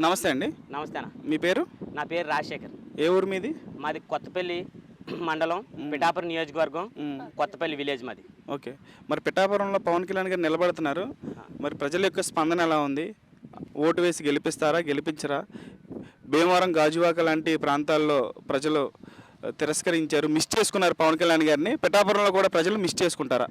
నమస్తే అండి. నమస్తే అన్న. మీ పేరు? నా పేరు రాజశేఖర్. ఏ ఊరు మీది? మాది కొత్తపల్లి మండలం పిఠాపురం నియోజకవర్గం. కొత్తపల్లి విలేజ్ మాది. ఓకే. మరి పిఠాపురంలో పవన్ కళ్యాణ్ గారు నిలబడుతున్నారు. మరి ప్రజల యొక్క స్పందన ఎలా ఉంది? ఓటు వేసి గెలిపిస్తారా గెలిపించరా? భీమవరం గాజువాక లాంటి ప్రాంతాల్లో ప్రజలు తిరస్కరించారు మిస్ చేసుకున్నారు పవన్ కళ్యాణ్ గారిని. పిఠాపురంలో కూడా ప్రజలు మిస్ చేసుకుంటారా?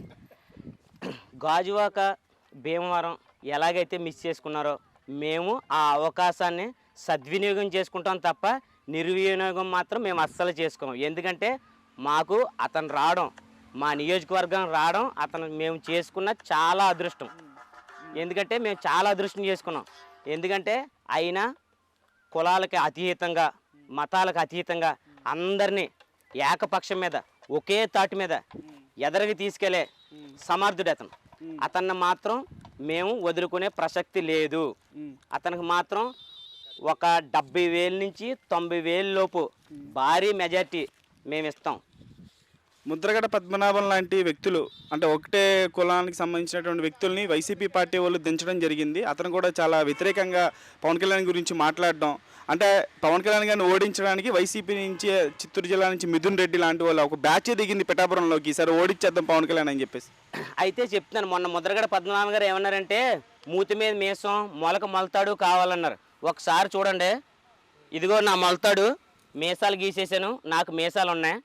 గాజువాక భీమవరం ఎలాగైతే మిస్ చేసుకున్నారో మేము ఆ అవకాశాన్ని సద్వినియోగం చేసుకుంటాం తప్ప నిర్వినియోగం మాత్రం మేము అస్సలు చేసుకోము. ఎందుకంటే మాకు అతను రావడం మా నియోజకవర్గం రావడం అతను మేము చేసుకున్న చాలా అదృష్టం. ఎందుకంటే మేము చాలా అదృష్టం చేసుకున్నాం. ఎందుకంటే ఆయన కులాలకి అతీతంగా మతాలకు అతీతంగా అందరినీ ఏకపక్షం మీద ఒకే తాటి మీద ఎదరికి తీసుకెళ్ళే సమర్థుడు అతను. అతన్ని మాత్రం మేము వదులుకునే ప్రసక్తి లేదు. అతనికి మాత్రం ఒక డెబ్బై వేల నుంచి తొంభై వేల లోపు భారీ మెజార్టీ మేము ఇస్తాం ముద్రగడ పద్మనాభం లాంటి వ్యక్తులు అంటే ఒకటే కులానికి సంబంధించినటువంటి వ్యక్తుల్ని వైసీపీ పార్టీ వాళ్ళు దించడం జరిగింది. అతను కూడా చాలా వ్యతిరేకంగా పవన్ కళ్యాణ్ గురించి మాట్లాడడం అంటే పవన్ కళ్యాణ్ గారిని ఓడించడానికి వైసీపీ నుంచి చిత్తూరు జిల్లా నుంచి మిథున్ రెడ్డి లాంటి వాళ్ళు ఒక బ్యాచ్ దిగింది పిఠాపురంలోకి. ఈసారి ఓడించేద్దాం పవన్ కళ్యాణ్ అని చెప్పేసి. అయితే చెప్తున్నాను మొన్న ముద్రగడ పద్మనాభం గారు ఏమన్నారంటే మూతి మీద మేసం మొలక మొలతాడు కావాలన్నారు. ఒకసారి చూడండి. ఇదిగో నా మొలతాడు మీసాలు గీసేసాను నాకు మీసాలు ఉన్నాయి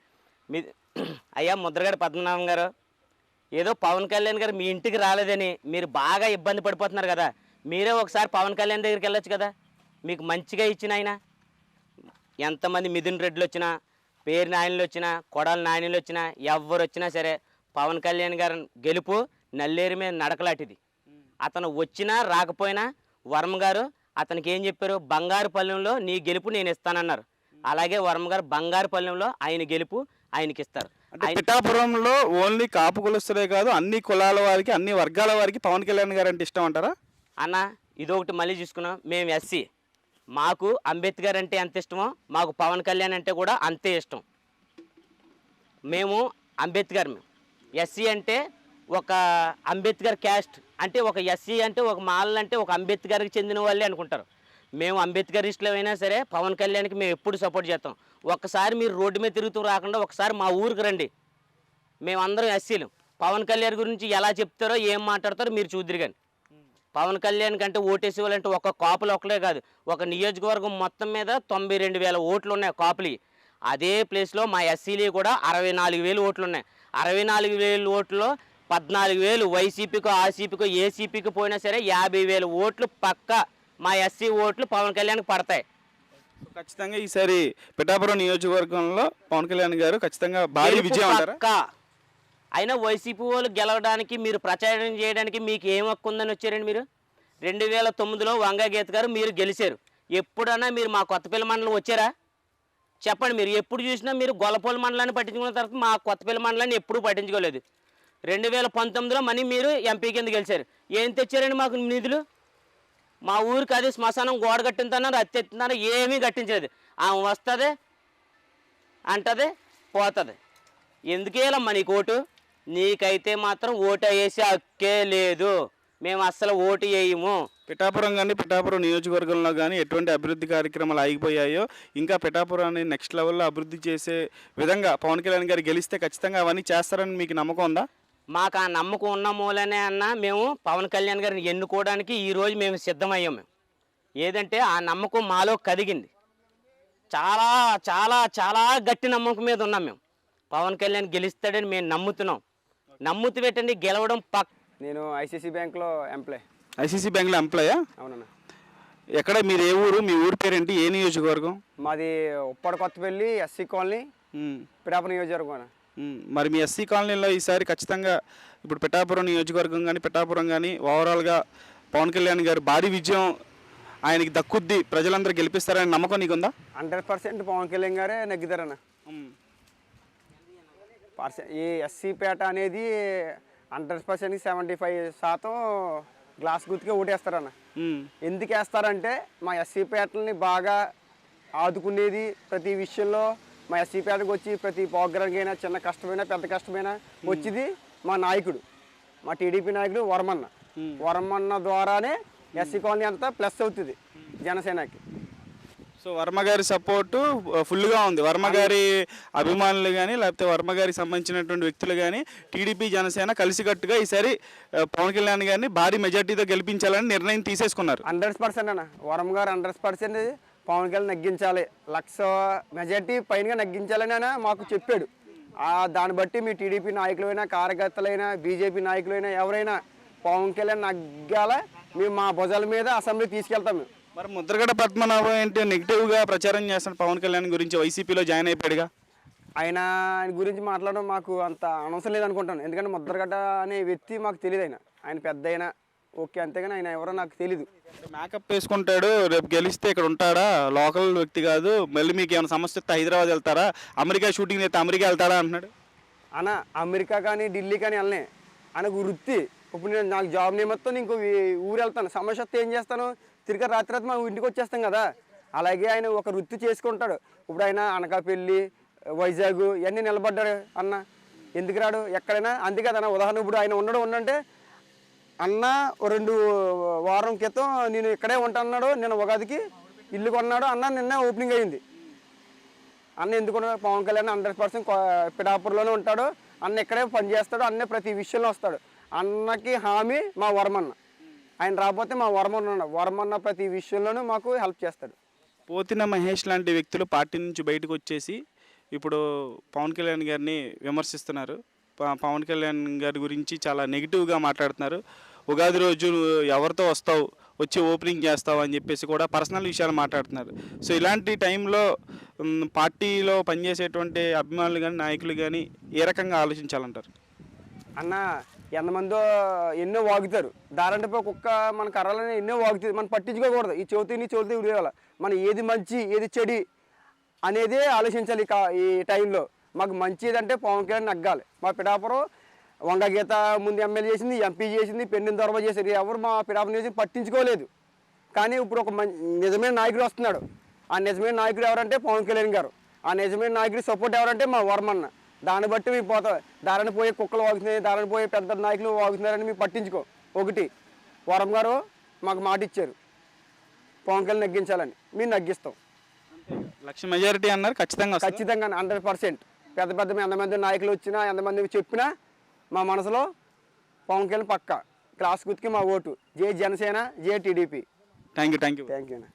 మీ అయ్యా ముద్రగడ పద్మనాభం గారు ఏదో పవన్ కళ్యాణ్ గారు మీ ఇంటికి రాలేదని మీరు బాగా ఇబ్బంది పడిపోతున్నారు కదా. మీరే ఒకసారి పవన్ కళ్యాణ్ దగ్గరికి వెళ్ళొచ్చు కదా. మీకు మంచిగా ఇచ్చిన ఆయన ఎంతమంది మిథున్ రెడ్డిలు వచ్చినా పేరు నాయనలు వచ్చినా కొడాల నాయనలు వచ్చినా ఎవరు వచ్చినా సరే పవన్ కళ్యాణ్ గారి గెలుపు నల్లేరు మీద నడకలాంటిది. అతను వచ్చినా రాకపోయినా వర్మ గారు అతనికి ఏం చెప్పారు? బంగారు పల్లెంలో నీ గెలుపు నేను ఇస్తానన్నారు. అలాగే వర్మ గారు బంగారు పల్లెంలో ఆయన గెలుపు ఆయనకి ఇస్తారు పిఠాపురంలో ఓన్లీ కాపు కులస్తులే కాదు అన్ని కులాల వారికి అన్ని వర్గాల వారికి పవన్ కళ్యాణ్ గారు అంటే ఇష్టం అంటారా? అన్న ఇదొకటి మళ్ళీ చూసుకున్నాం. మేము ఎస్సీ. మాకు అంబేద్కర్ అంటే ఎంత ఇష్టమో మాకు పవన్ కళ్యాణ్ అంటే కూడా అంతే ఇష్టం. మేము అంబేద్కర్ మేము ఎస్సీ అంటే ఒక అంబేద్కర్ క్యాస్ట్. అంటే ఒక ఎస్సీ అంటే ఒక మాలలు అంటే ఒక అంబేద్కర్కి చెందిన వాళ్ళే అనుకుంటారు. మేము అంబేద్కరిస్టులు అయినా సరే పవన్ కళ్యాణ్కి మేము ఎప్పుడు సపోర్ట్ చేస్తాం. ఒక్కసారి మీరు రోడ్డు మీద తిరుగుతూ రాకుండా ఒకసారి మా ఊరికి రండి. మేమందరం ఎస్సీలు. పవన్ కళ్యాణ్ గురించి ఎలా చెప్తారో ఏం మాట్లాడతారో మీరు చూద్దరు కానీ పవన్ కళ్యాణ్ కంటే ఓటేసి వాళ్ళంటే ఒక కాపులు ఒకటే కాదు. ఒక నియోజకవర్గం మొత్తం మీద తొంభై రెండు వేల ఓట్లు ఉన్నాయి కాపులు అదే ప్లేస్లో మా ఎస్సీలు కూడా అరవై నాలుగు వేలు ఓట్లు ఉన్నాయి. అరవై నాలుగు వేలు ఓట్లలో పద్నాలుగు వేలు వైసీపీకో ఆర్సీపీకో ఏసీపీకి పోయినా సరే యాభై వేలు ఓట్లు పక్క మా ఎస్సీ ఓట్లు పవన్ కళ్యాణ్కి పడతాయి. ఖచ్చితంగా ఈసారి పిఠాపురం నియోజకవర్గంలో పవన్ కళ్యాణ్ గారు ఖచ్చితంగా భారీ విజయం అంటారా? పక్కా. అయినా వైసీపీ వాళ్ళు గెలవడానికి మీరు ప్రచారం చేయడానికి మీకు ఏం హక్కు ఉందని వచ్చారండి మీరు? రెండు వేల తొమ్మిదిలో వంగగీత గారు మీరు గెలిచారు. ఎప్పుడన్నా మీరు మా కొత్తపల్లి మండలం వచ్చారా? చెప్పండి మీరు ఎప్పుడు చూసినా మీరు గొల్లపల్లి మండలాన్ని పట్టించుకున్న తర్వాత మా కొత్తపల్లి మండలాన్ని ఎప్పుడూ పట్టించుకోలేదు. రెండు వేల పంతొమ్మిదిలో మనీ మీరు ఎంపీ కింద గెలిచారు. ఏం తెచ్చారండి మాకు నిధులు? మా ఊరికి అది శ్మశానం గోడ కట్టిందన్నారు అత్తెత్తున్నారు ఏమీ కట్టించలేదు. ఆమె వస్తుంది అంటది పోతుంది. ఎందుకేలమ్మా నీకు ఓటు నీకైతే మాత్రం ఓటు వేసే హక్కే లేదు. మేము అస్సలు ఓటు వేయము. పిఠాపురం కానీ పిఠాపురం నియోజకవర్గంలో కానీ ఎటువంటి అభివృద్ధి కార్యక్రమాలు ఆగిపోయాయో ఇంకా పిఠాపురాన్ని నెక్స్ట్ లెవెల్లో అభివృద్ధి చేసే విధంగా పవన్ కళ్యాణ్ గారు గెలిస్తే ఖచ్చితంగా అవన్నీ చేస్తారని మీకు నమ్మకం ఉందా? మాకు ఆ నమ్మకం ఉన్న మూలనే అన్న మేము పవన్ కళ్యాణ్ గారిని ఎన్నుకోవడానికి ఈరోజు మేము సిద్ధమయ్యాం మేము. ఏదంటే ఆ నమ్మకం మాలో కదిగింది. చాలా చాలా చాలా గట్టి నమ్మకం మీద ఉన్నాం మేము. పవన్ కళ్యాణ్ గెలుస్తాడని మేము నమ్ముతున్నాం. నమ్ముతూ పెట్టండి గెలవడం పక్. నేను ఐసీసీ బ్యాంక్లో ఎంప్లాయ్. ఐసీసీ బ్యాంక్లో ఎంప్లాయా అవునన్నా. ఎక్కడ మీరు ఏ ఊరు మీ ఊరి పేరేంటి ఏ నియోజకవర్గం? మాది ఉప్పడ కొత్తపల్లి ఎస్సీ కాలనీ పిఠాపురం నియోజకవర్గం. మరి మీ ఎస్సీ కాలనీలో ఈసారి ఖచ్చితంగా ఇప్పుడు పిఠాపురం నియోజకవర్గం కానీ పిఠాపురం కానీ ఓవరాల్గా పవన్ కళ్యాణ్ గారు భారీ విజయం ఆయనకి దక్కుద్ది ప్రజలందరూ గెలిపిస్తారని నమ్మకం నీకుందా? హండ్రెడ్ పర్సెంట్ పవన్ కళ్యాణ్ గారే నెగ్గుతారన్న పర్సెంట్ ఈ ఎస్సీ పేట అనేది హండ్రెడ్ పర్సెంట్ సెవెంటీ ఫైవ్ శాతం గ్లాస్ గుర్తుకే ఓటేస్తారన్న. ఎందుకు వేస్తారంటే మా ఎస్సీ పేటల్ని బాగా ఆదుకునేది ప్రతి విషయంలో మా ఎస్సీ పేటకు వచ్చి ప్రతి అయినా చిన్న కష్టమైనా పెద్ద కష్టమైనా వచ్చింది మా నాయకుడు మా టీడీపీ నాయకుడు వరమన్న. వరమన్న ద్వారానే ఎస్సీ కాలనీ అంతా ప్లస్ అవుతుంది జనసేనకి. సో వర్మ గారి సపోర్టు ఫుల్గా ఉంది. వర్మ గారి అభిమానులు కానీ లేకపోతే వర్మ గారికి సంబంధించినటువంటి వ్యక్తులు కానీ టీడీపీ జనసేన కలిసికట్టుగా ఈసారి పవన్ కళ్యాణ్ గారిని భారీ మెజార్టీతో గెలిపించాలని నిర్ణయం తీసేసుకున్నారు. హండ్రెడ్ పర్సెంట్ అన్న. వరం గారు హండ్రెడ్ పర్సెంట్ పవన్ కళ్యాణ్ నగ్గించాలి. లక్ష మెజార్టీ పైన నగ్గించాలని ఆయన మాకు చెప్పాడు. ఆ దాన్ని బట్టి మీ టీడీపీ నాయకులైనా కార్యకర్తలైనా బీజేపీ నాయకులైనా ఎవరైనా పవన్ కళ్యాణ్ నగ్గాల? మేము మా భుజాల మీద అసెంబ్లీ తీసుకెళ్తాం మేము. మరి ముద్రగడ పద్మనాభం ఏంటి? నెగిటివ్గా ప్రచారం చేస్తున్న పవన్ కళ్యాణ్ గురించి వైసీపీలో జాయిన్ అయిపోయాడుగా? ఆయన ఆయన గురించి మాట్లాడడం మాకు అంత అనవసరం లేదనుకుంటాను. ఎందుకంటే ముద్రగడ్డ అనే వ్యక్తి మాకు తెలియదు ఆయన. ఆయన పెద్ద అయినా ఓకే అంతేగాని ఆయన ఎవరో నాకు తెలీదు. మేకప్ వేసుకుంటాడు రేపు గెలిస్తే ఇక్కడ ఉంటాడా? లోకల్ వ్యక్తి కాదు. మళ్ళీ మీకు ఏమైనా సమస్య వస్తే హైదరాబాద్ వెళ్తారా? అమెరికా షూటింగ్ అయితే అమెరికా వెళ్తాడా అంటున్నాడు. అన్న అమెరికా కానీ ఢిల్లీ కానీ వెళ్ళనే. ఆయనకు వృత్తి. ఇప్పుడు నేను నాకు జాబ్ నిమిత్తం ఇంకో ఊరు వెళ్తాను. సమస్య వస్తే ఏం చేస్తాను? తిరిగి రాత్రి రాత్రి మనం ఇంటికి వచ్చేస్తాం కదా. అలాగే ఆయన ఒక వృత్తి చేసుకుంటాడు. ఇప్పుడు ఆయన అనకాపల్లి వైజాగ్ ఇవన్నీ నిలబడ్డాడు అన్న. ఎందుకు రాడు? ఎక్కడైనా. అందుకే కదా అన్న ఉదాహరణ ఇప్పుడు ఆయన ఉండడం ఉండంటే అన్న రెండు వారం క్రితం నేను ఇక్కడే ఉంటాన్నాడు నేను ఉగాదికి ఇల్లు కొన్నాడు. అన్న నిన్న ఓపెనింగ్ అయింది. అన్న ఎందుకు పవన్ కళ్యాణ్ హండ్రెడ్ పర్సెంట్ పిఠాపూర్లోనే ఉంటాడు. అన్న ఇక్కడే పని చేస్తాడు. అన్న ప్రతి విషయంలో వస్తాడు. అన్నకి హామీ మా వర్మన్న ఆయన రాకపోతే మా వర్మన్న వర్మన్న ప్రతి విషయంలోనూ మాకు హెల్ప్ చేస్తాడు. పోతిన మహేష్ లాంటి వ్యక్తులు పార్టీ నుంచి బయటకు వచ్చేసి ఇప్పుడు పవన్ కళ్యాణ్ గారిని విమర్శిస్తున్నారు. పవన్ కళ్యాణ్ గారి గురించి చాలా నెగిటివ్గా మాట్లాడుతున్నారు. ఉగాది రోజు ఎవరితో వస్తావు? వచ్చి ఓపెనింగ్ చేస్తావు? అని చెప్పేసి కూడా పర్సనల్ విషయాలు మాట్లాడుతున్నారు. సో ఇలాంటి టైంలో పార్టీలో పనిచేసేటువంటి అభిమానులు కానీ నాయకులు కానీ ఏ రకంగా ఆలోచించాలంటారు? అన్న ఎంతమందో ఎన్నో వాగుతారు. దారంటపై కుక్క మన కర్రలని ఎన్నో వాగుతుంది. మనం పట్టించుకోకూడదు. ఈ చెవితిని చెవితి ఉడేయాల మనం ఏది మంచి ఏది చెడి అనేదే ఆలోచించాలి ఈ కా- ఈ టైంలో. మాకు మంచి ఏదంటే పవన్ కళ్యాణ్ నగ్గాలి. మా పిఠాపురం వంగ గీత ముందు ఎమ్మెల్యే చేసింది ఎంపీ చేసింది పెండిన దొరబ చేశారు ఎవరు మా చేసి పట్టించుకోలేదు. కానీ ఇప్పుడు ఒక నిజమైన నాయకుడు వస్తున్నాడు. ఆ నిజమైన నాయకుడు ఎవరంటే పవన్ కళ్యాణ్ గారు. ఆ నిజమైన నాయకుడి సపోర్ట్ ఎవరంటే మా వర్మన్న. దాన్ని బట్టి మేము పోతాం దారిని పోయే కుక్కలు వాగుతున్నాయి దారిని పోయే పెద్ద నాయకులు వాగుతున్నారని మేము పట్టించుకో. ఒకటి వరం గారు మాకు మాట ఇచ్చారు. పవన్ కళ్యాణ్ నగ్గించాలని. మేము నగ్గిస్తాం. లక్ష మెజారిటీ అన్నారు ఖచ్చితంగా? ఖచ్చితంగా హండ్రెడ్ పర్సెంట్. పెద్ద పెద్ద ఎంతమంది నాయకులు వచ్చినా ఎంతమంది చెప్పినా మా మనసులో పవన్ కళ్యాణ్ పక్క. క్లాస్ గుర్తుకి మా ఓటు. జే జనసేన జే TDP. Thank you thank you thank you